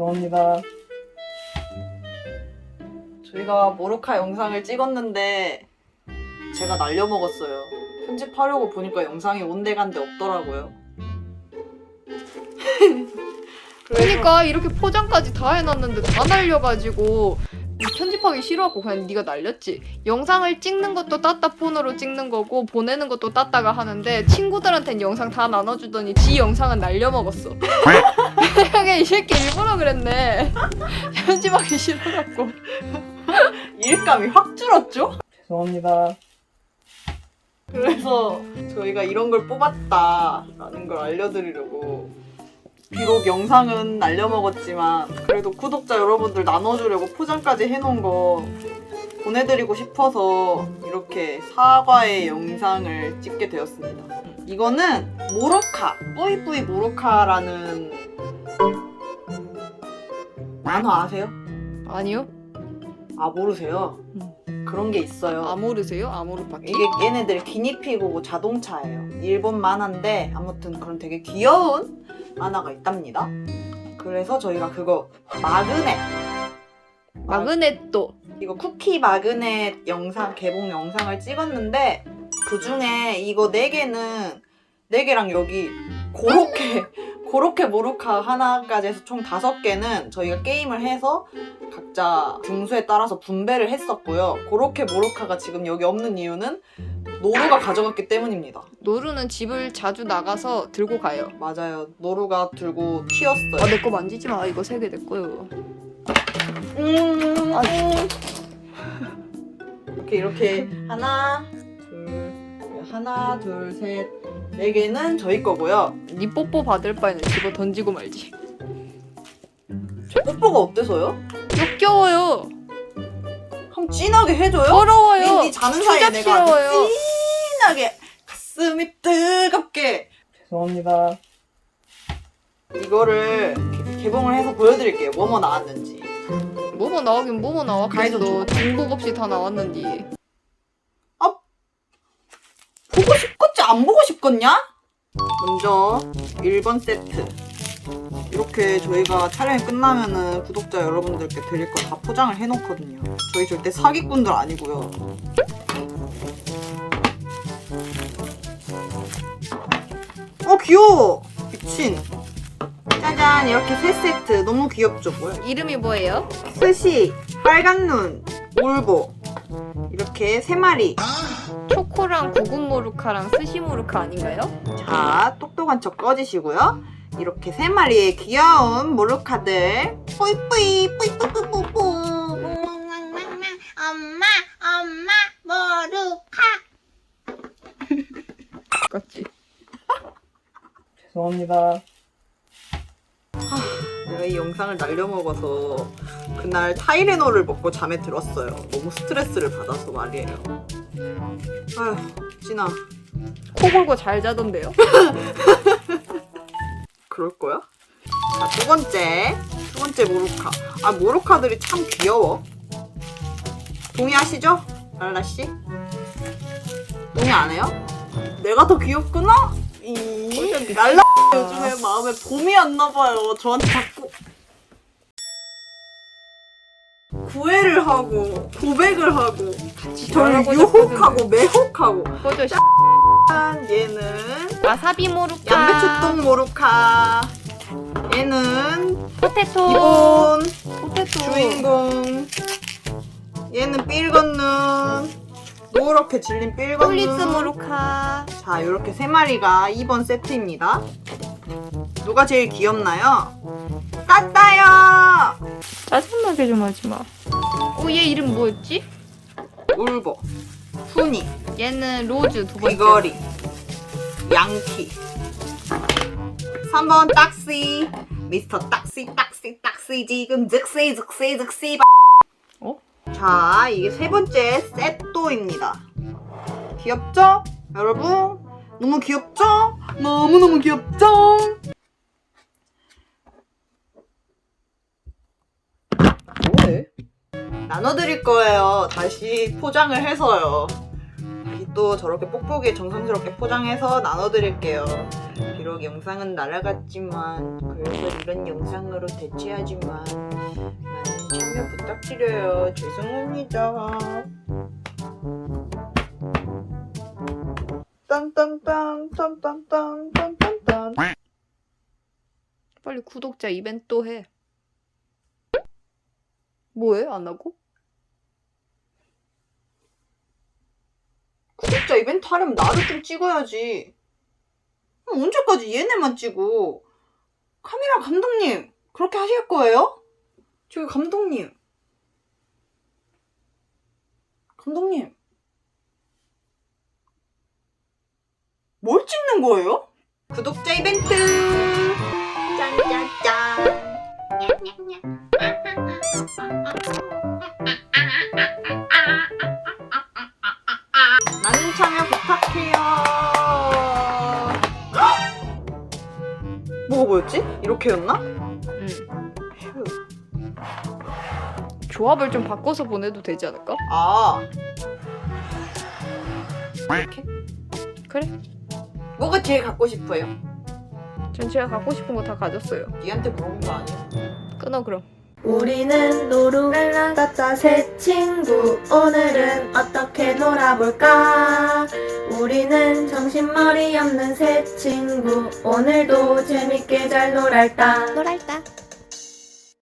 죄송합니다. 저희가 모로카 영상을 찍었는데 제가 날려먹었어요. 편집하려고 보니까 영상이 온데간데 없더라고요. 그러니까 이렇게 포장까지 다 해놨는데 다 날려가지고 편집하기 싫어하고 그냥 네가 날렸지. 영상을 찍는 것도 따따 폰으로 찍는 거고 보내는 것도 따따가 하는데 친구들한텐 영상 다 나눠주더니 지 영상은 날려먹었어. 그게 이 새끼 일부러 그랬네. 편집하기 싫어갖고. 일감이 확 줄었죠? 죄송합니다. 그래서 저희가 이런 걸 뽑았다라는 걸 알려드리려고 비록 영상은 날려먹었지만 그래도 구독자 여러분들 나눠주려고 포장까지 해놓은 거 보내드리고 싶어서 이렇게 사과의 영상을 찍게 되었습니다. 이거는 모로카, 뿌이뿌이 모로카라는 만화 아세요? 아니요? 아 모르세요? 그런 게 있어요. 아 모르세요? 아 모르 파티? 이게 얘네들 기니피그고 자동차예요. 일본 만화인데 아무튼 그런 되게 귀여운 만화가 있답니다. 그래서 저희가 그거 마그넷 마- 마그네또. 이거 쿠키 마그넷 영상 개봉 영상을 찍었는데 그 중에 이거 네 개는 네 개랑 여기 고로케 고로케 모루카 하나까지 해서 총 다섯 개는 저희가 게임을 해서 각자 등수에 따라서 분배를 했었고요. 고로케 모루카가 지금 여기 없는 이유는 노루가 가져갔기 때문입니다. 노루는 집을 자주 나가서 들고 가요. 맞아요. 노루가 들고 아, 튀었어요. 내 거 만지지 마. 이거 세 개 내 거요. 음, 아, 이렇게 이렇게 하나 둘 하나 둘셋 네 개는 저희 거고요. 네 뽀뽀 받을 바에는 집어 던지고 말지. 제 뽀뽀가 어때서요? 역겨워요. 한번 진하게 해줘요? 더러워요. 왠지 자는 사이에 내가 아주 추잡스러워요. 진하게 가슴이 뜨겁게 죄송합니다. 이거를 개- 개봉을 해서 보여드릴게요. 뭐뭐 나왔는지. 뭐뭐 나오긴 뭐뭐 나왔겠어. 좀 중복 없이 다 나왔는데. 보고 싶겠지 안 보고 싶겠냐? 먼저 1번 세트. 이렇게 저희가 촬영이 끝나면은 구독자 여러분들께 드릴 거 다 포장을 해놓거든요. 저희 절대 사기꾼들 아니고요. 어 귀여워. 미친. 짜잔 이렇게 세 세트 너무 귀엽죠 뭐야? 이름이 뭐예요? 스시, 빨간 눈, 울보 이렇게 세 마리. 초코랑 구급 모루카랑 스시 모루카 아닌가요? 자, 똑똑한 척 꺼지시고요. 이렇게 세 마리의 귀여운 모루카들. 뿌이뿌이, 뿌이뿌뿌뿌뿌. 엄마, 엄마, 모루카. 같지. 죄송합니다. 내가 이 영상을 날려먹어서 그날 타이레놀을 먹고 잠에 들었어요. 너무 스트레스를 받아서 말이에요. 아휴, 진아, 코 골고 잘 자던데요? 그럴 거야? 자, 두 번째. 두 번째 모루카. 아, 모루카들이 참 귀여워. 동의하시죠? 랄라씨? 동의 안 해요? 내가 더 귀엽구나? 이, 랄라 요즘에 마음에 봄이 왔나봐요. 저한테 자꾸 구애를 하고, 고백을 하고, 저를 말하고 유혹하고, 매혹하고. 꺼져 씨. 얘는 와사비 모루카. 양배추똥 모루카. 얘는 포테토. 기본 포테토. 주인공. 얘는 삘건눈. 노랗게 질린 폴리스 삘건눈. 모루카. 자, 이렇게 세 마리가 2번 세트입니다. 누가 제일 귀엽나요? 따따요! 짜증나게 좀 하지 마. 어, 얘 이름 뭐였지? 울보, 후니, 얘는 로즈 두 번째. 귀걸이, 양키. 3번 딱시. 미스터 딱시, 딱시, 딱시. 지금 즉시, 즉시, 즉시. 어? 자, 이게 세 번째 세또입니다. 귀엽죠? 여러분? 너무 귀엽죠? 너무너무 귀엽죠? 뭐해? 나눠드릴 거예요. 다시 포장을 해서요. 이또 저렇게 뽁뽁이 정성스럽게 포장해서 나눠드릴게요. 비록 영상은 날아갔지만 그래서 이런 영상으로 대체하지만 많은 참여 부탁드려요. 죄송합니다. 딴딴딴 딴딴딴 딴딴딴 빨리 구독자 이벤트 또 해. 뭐해? 안 하고? 구독자 이벤트 하려면 나를 좀 찍어야지. 언제까지 얘네만 찍어? 카메라 감독님, 그렇게 하실 거예요? 저기 감독님. 감독님. 뭘 찍는 거예요? 구독자 이벤트! 뭐였지? 이렇게였나? 응. 조합을 좀 바꿔서 보내도 되지 않을까? 아. 이렇게? 그래. 뭐가 제일 갖고 싶어요? 전 제가 갖고 싶은 거 다 가졌어요. 니한테 물어본 거 아니야? 끊어 그럼. 우리는 노루갈라 따따 새 친구. 오늘은 어떻게 놀아볼까? 우리는 정신머리 없는 새 친구. 오늘도 재밌게 잘 놀았다. 놀았다.